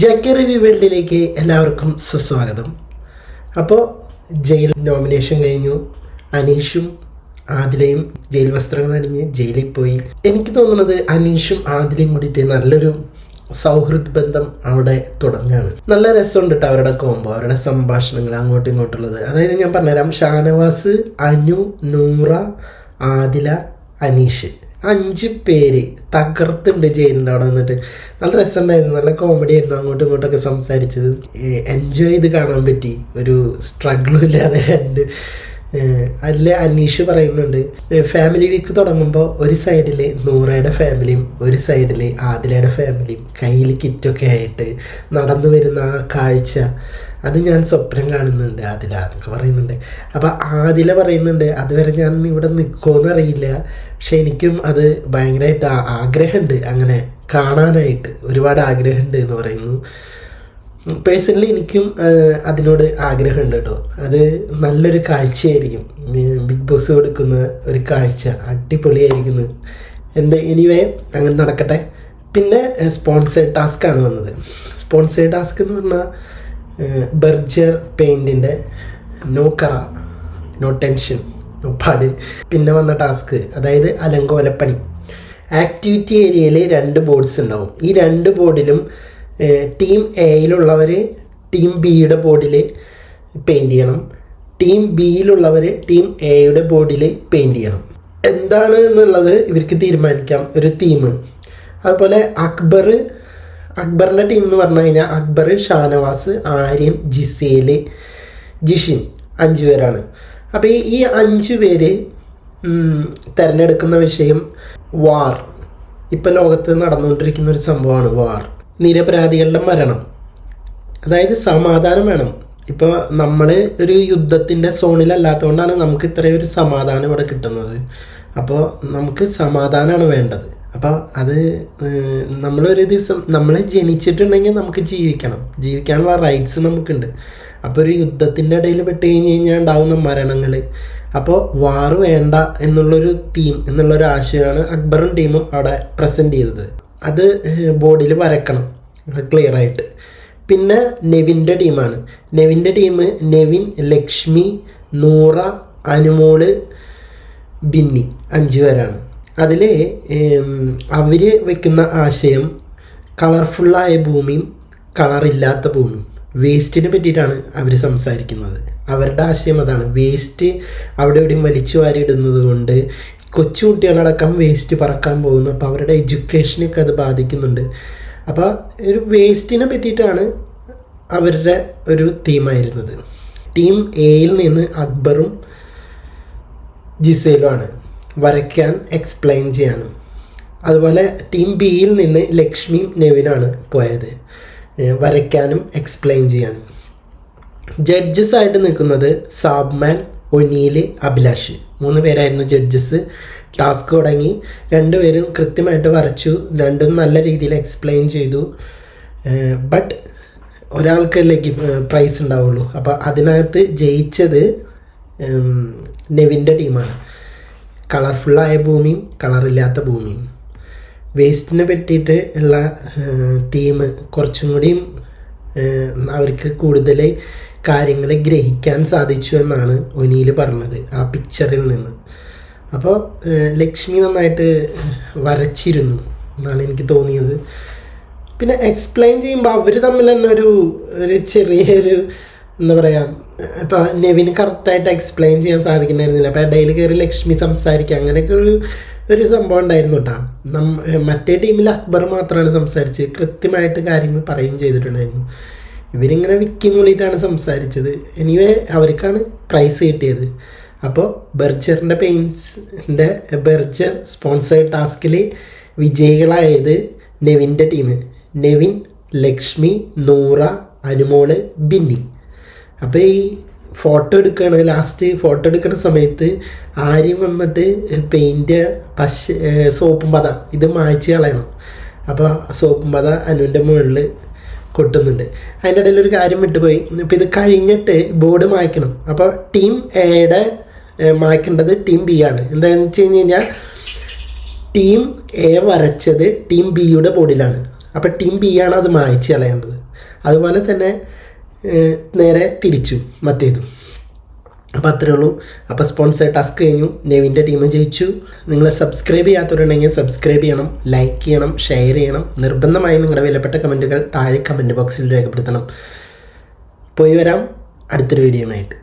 J review വേൾഡിലേക്ക് എല്ലാവർക്കും സുസ്വാഗതം. അപ്പോൾ ജയിൽ നോമിനേഷൻ കഴിഞ്ഞു. അനീഷും ആദിലയും ജയിൽ വസ്ത്രങ്ങൾ അണിഞ്ഞ് ജയിലിൽ പോയി. എനിക്ക് തോന്നുന്നത് അനീഷും ആദിലയും കൂടിയിട്ട് നല്ലൊരു സൗഹൃദ ബന്ധം അവിടെ തുടങ്ങുകയാണ് നല്ല രസമുണ്ട് കേട്ടോ അവരുടെ കോമ്പോ അവരുടെ സംഭാഷണങ്ങൾ അങ്ങോട്ടും ഇങ്ങോട്ടുള്ളത്. അതായത് ഞാൻ പറഞ്ഞുതരാം ഷാനവാസ് അനു നൂറ ആദില അനീഷ്. അഞ്ച് പേര് തകർത്തുണ്ട് ജയിലിന്റെ അവിടെ നിന്നിട്ട്. നല്ല രസമുണ്ടായിരുന്നു. നല്ല കോമഡി ആയിരുന്നു അങ്ങോട്ടും ഇങ്ങോട്ടൊക്കെ സംസാരിച്ചത്. എൻജോയ് ചെയ്ത് കാണാൻ പറ്റി. ഒരു സ്ട്രഗിളും ഇല്ലാതെ രണ്ട്. അതിൽ അനീഷ് പറയുന്നുണ്ട് ഫാമിലി വീക്ക് തുടങ്ങുമ്പോൾ ഒരു സൈഡിൽ നൂറയുടെ ഫാമിലിയും ഒരു സൈഡിൽ ആദിലയുടെ ഫാമിലിയും കയ്യിൽ കിറ്റൊക്കെ ആയിട്ട് നടന്നു വരുന്ന ആ കാഴ്ച. അത് ഞാൻ സ്വപ്നം കാണുന്നുണ്ട് ആദില എന്നൊക്കെ പറയുന്നുണ്ട്. അപ്പോൾ ആദില പറയുന്നുണ്ട് അതുവരെ ഞാൻ ഇവിടെ നിൽക്കുമെന്ന് അറിയില്ല. പക്ഷെ എനിക്കും അത് ഭയങ്കരമായിട്ട് ആഗ്രഹമുണ്ട് അങ്ങനെ കാണാനായിട്ട്. ഒരുപാട് ആഗ്രഹമുണ്ട് എന്ന് പറയുന്നു. പേഴ്സണലി എനിക്കും അതിനോട് ആഗ്രഹമുണ്ട് കേട്ടോ. അത് നല്ലൊരു കാഴ്ചയായിരിക്കും. ബിഗ് ബോസ് കൊടുക്കുന്ന ഒരു കാഴ്ച. അടിപൊളിയായിരിക്കുന്നു. എന്ത് എനിവേ അങ്ങനെ നടക്കട്ടെ. പിന്നെ സ്പോൺസേഡ് ടാസ്ക് ആണ് വന്നത്. സ്പോൺസേഡ് ടാസ്ക് എന്ന് പറഞ്ഞാൽ ബർജർ പെയിന്റിന്റെ നോ കറ നോ ടെൻഷൻ നോ പാട്. പിന്നെ വന്ന ടാസ്ക് അതായത് അലങ്കോലപ്പണി. ആക്ടിവിറ്റി ഏരിയയിൽ രണ്ട് ബോർഡ്സ് ഉണ്ടാവും. ഈ രണ്ട് ബോർഡിലും ടീം എയിലുള്ളവർ ടീം ബിയുടെ ബോർഡിൽ പെയിന്റ് ചെയ്യണം. ടീം ബിയിലുള്ളവർ ടീം എയുടെ ബോർഡിൽ പെയിന്റ് ചെയ്യണം. എന്താണ് എന്നുള്ളത് ഇവർക്ക് തീരുമാനിക്കാം. ഒരു തീം അതുപോലെ അക്ബർ അക്ബറിന്റെ ടീം എന്ന് പറഞ്ഞു കഴിഞ്ഞാൽ അക്ബർ ഷാനവാസ് ആര്യൻ ജിസേൽ ജിഷിൻ അഞ്ച് പേരാണ്. അപ്പോൾ ഈ അഞ്ചു പേര് തിരഞ്ഞെടുക്കുന്ന വിഷയം വാർ. ഇപ്പോൾ ലോകത്ത് നടന്നുകൊണ്ടിരിക്കുന്ന ഒരു സംഭവമാണ് വാർ. നിരപരാധികളുടെ മരണം. അതായത് സമാധാനം വേണം. ഇപ്പോൾ നമ്മൾ ഒരു യുദ്ധത്തിന്റെ സോണിലല്ലാത്തതുകൊണ്ടാണ് നമുക്ക് ഇത്രയും ഒരു സമാധാനം ഇവിടെ കിട്ടുന്നത്. അപ്പോൾ നമുക്ക് സമാധാനമാണ് വേണ്ടത്. അപ്പോൾ അത് നമ്മളൊരു ദിവസം നമ്മൾ ജനിച്ചിട്ടുണ്ടെങ്കിൽ നമുക്ക് ജീവിക്കണം. ജീവിക്കാനുള്ള റൈറ്റ്സ് നമുക്കുണ്ട്. അപ്പോൾ ഒരു യുദ്ധത്തിന്റെ ഇടയിൽ പെട്ട് കഴിഞ്ഞ് കഴിഞ്ഞാൽ ഉണ്ടാവുന്ന മരണങ്ങൾ അപ്പോൾ വാറ് വേണ്ട എന്നുള്ളൊരു തീം എന്നുള്ളൊരു ആശയമാണ് അക്ബറും ടീമും അവിടെ പ്രസന്റ് ചെയ്തത്. അത് ബോർഡിൽ വരക്കണം. ക്ലിയർ ആയിട്ട്. പിന്നെ നെവിന്റെ ടീമാണ് നെവിന്റെ ടീം നെവിൻ ലക്ഷ്മി നൂറ അനുമോൾ ബിന്നി അഞ്ച് പേരാണ്. അതിൽ അവർ വെക്കുന്ന ആശയം കളർഫുള്ളായ ഭൂമിയും കളറില്ലാത്ത ഭൂമിയും. വേസ്റ്റിനെ പറ്റിയിട്ടാണ് അവർ സംസാരിക്കുന്നത്. അവരുടെ ആശയം അതാണ്. വേസ്റ്റ് അവിടെ എവിടെയും വലിച്ചു വാരിയിടുന്നത് കൊണ്ട് കൊച്ചു കുട്ടികളടക്കം വേസ്റ്റ് പറക്കാൻ പോകുന്നു. അപ്പോൾ അവരുടെ എഡ്യൂക്കേഷനൊക്കെ അത് ബാധിക്കുന്നുണ്ട്. അപ്പോൾ ഒരു വേസ്റ്റിനെ പറ്റിയിട്ടാണ് അവരുടെ ഒരു തീമായിരുന്നത്. ടീം എയിൽ നിന്ന് അക്ബറും ജിസേലുമാണ്. വരയ്ക്കാൻ എക്സ്പ്ലെയിൻ ചെയ്യാനും അതുപോലെ ടീം ബിയിൽ നിന്ന് ലക്ഷ്മിയും നെവിനാണ് പോയത്. വരയ്ക്കാനും എക്സ്പ്ലെയിൻ ചെയ്യാനും. ജഡ്ജസ് ആയിട്ട് നിൽക്കുന്നത് സാബ്മാൻ ഒനീൽ അഭിലാഷ്. മൂന്ന് പേരായിരുന്നു ജഡ്ജസ് ടാസ്ക് തുടങ്ങി. രണ്ടുപേരും കൃത്യമായിട്ട് വരച്ചു. രണ്ടും നല്ല രീതിയിൽ എക്സ്പ്ലെയിൻ ചെയ്തു. ബട്ട് ഒരാൾക്കല്ലേ പ്രൈസ് ഉണ്ടാവുള്ളൂ. അപ്പോൾ അതിനകത്ത് ജയിച്ചത് നെവിന്റെ ടീമാണ് കളർഫുള്ളായ ഭൂമിയും കളറില്ലാത്ത ഭൂമിയും. വേസ്റ്റിനെ പറ്റിയിട്ട് ഉള്ള തീം കുറച്ചും കൂടിയും അവർക്ക് കൂടുതൽ കാര്യങ്ങൾ ഗ്രഹിക്കാൻ സാധിച്ചു എന്നാണ് ഒനിയിൽ പറഞ്ഞത് ആ പിക്ചറിൽ നിന്ന്. അപ്പോൾ ലക്ഷ്മി നന്നായിട്ട് വരച്ചിരുന്നു എന്നാണ് എനിക്ക് തോന്നിയത്. പിന്നെ എക്സ്പ്ലെയിൻ ചെയ്യുമ്പോൾ അവർ തമ്മിൽ തന്നെ ഒരു ഒരു ചെറിയൊരു എന്താ പറയുക ഇപ്പോൾ നെവിന് കറക്റ്റായിട്ട് എക്സ്പ്ലെയിൻ ചെയ്യാൻ സാധിക്കുന്നുണ്ടായിരുന്നില്ല അപ്പോൾ ഇടയിൽ കയറി ലക്ഷ്മി സംസാരിക്കുക. അങ്ങനെയൊക്കെ ഒരു ഒരു സംഭവം ഉണ്ടായിരുന്നു കേട്ടോ നം മറ്റേ ടീമിൽ അക്ബർ മാത്രമാണ് സംസാരിച്ച് കൃത്യമായിട്ട് കാര്യങ്ങൾ പറയുകയും ചെയ്തിട്ടുണ്ടായിരുന്നു. ഇവരിങ്ങനെ വിക്കി മൂളിയിട്ടാണ് സംസാരിച്ചത്. എനിവേ അവർക്കാണ് പ്രൈസ് കിട്ടിയത്. അപ്പോൾ ബെർജറിന്റെ പെയിൻസിന്റെ ബെർജർ സ്പോൺസേഡ് ടാസ്കിൽ വിജയികളായത് നെവിന്റെ ടീം നെവിൻ ലക്ഷ്മി നൂറ അനുമോൾ ബിന്നി. അപ്പോൾ ഈ ഫോട്ടോ എടുക്കുകയാണ് ലാസ്റ്റ് ഫോട്ടോ എടുക്കുന്ന സമയത്ത് ആര്യം വന്നിട്ട് പെയിന്റ് പശ സോപ്പും പത ഇത് മായ്ച്ച് കളയണം. അപ്പോൾ സോപ്പും പത അനുവിന്റെ മുകളിൽ കൊട്ടുന്നുണ്ട്. അതിന്റെ ഇടയിൽ ഒരു കാര്യം വിട്ടുപോയി. ഇപ്പോൾ ഇത് കഴിഞ്ഞിട്ട് ബോർഡ് മായ്ക്കണം. അപ്പോൾ ടീം എയുടെ മായ്ക്കേണ്ടത് ടീം ബി ആണ്. എന്താണെന്ന് വെച്ച് കഴിഞ്ഞ് കഴിഞ്ഞാൽ ടീം എ വരച്ചത് ടീം ബിയുടെ ബോർഡിലാണ് അപ്പോൾ ടീം ബി ആണ് അത് മായ്ച്ച് കളയേണ്ടത്. അതുപോലെ തന്നെ നേരെ തിരിച്ചു മറ്റേതും. അപ്പോൾ അത്രയേ ഉള്ളൂ. അപ്പോൾ സ്പോൺസർ ടാസ്ക് കഴിഞ്ഞു. നെവിന്റെ ടീം ജയിച്ചു. നിങ്ങൾ സബ്സ്ക്രൈബ് ചെയ്യാത്തവരുണ്ടെങ്കിൽ സബ്സ്ക്രൈബ് ചെയ്യണം ലൈക്ക് ചെയ്യണം ഷെയർ ചെയ്യണം. നിർബന്ധമായും നിങ്ങളുടെ വിലപ്പെട്ട കമന്റുകൾ താഴെ കമന്റ് ബോക്സിൽ രേഖപ്പെടുത്തണം. പോയി വരാം. അടുത്തൊരു വീഡിയോയുമായിട്ട്